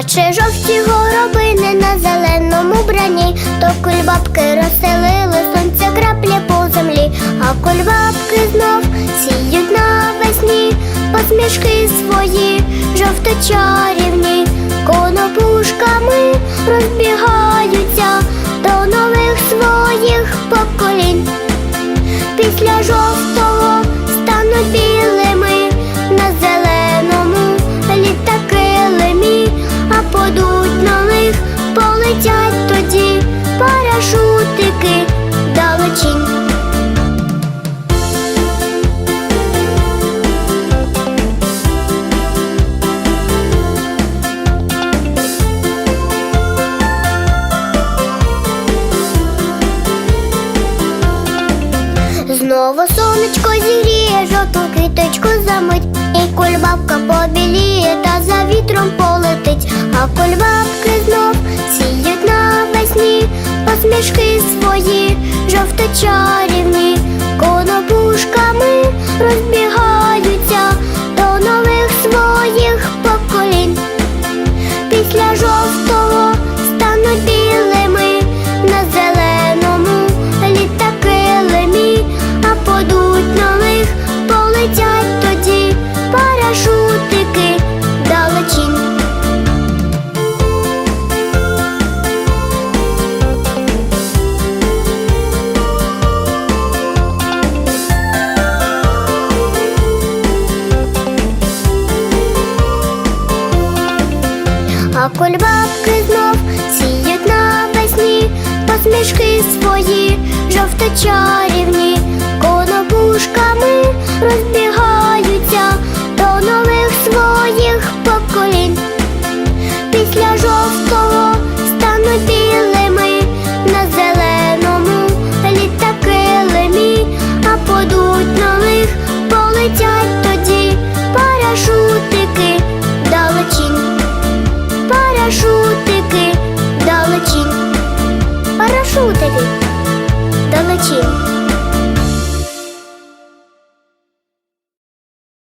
наче жовті горобини на зеленому брані, то кульбабки розселили сонця краплі по землі, а кульбабки знов сіють навесні, посмішки свої жовто-чарівні, конопушками розбігаються до нових своїх поколінь. Після жовтого Знову сонечко зігріє жовту квіточку замить, і кульбабка побіліє та за вітром полетить, а кульбабки знов сіють навесні, посмішки свої жовто-чарівні, конопушками розбігаються до нових своїх поколінь. Після жовтого А кульбабки знов сіють навесні, посмішки свої жовто-чарівні, конопушками розбігаються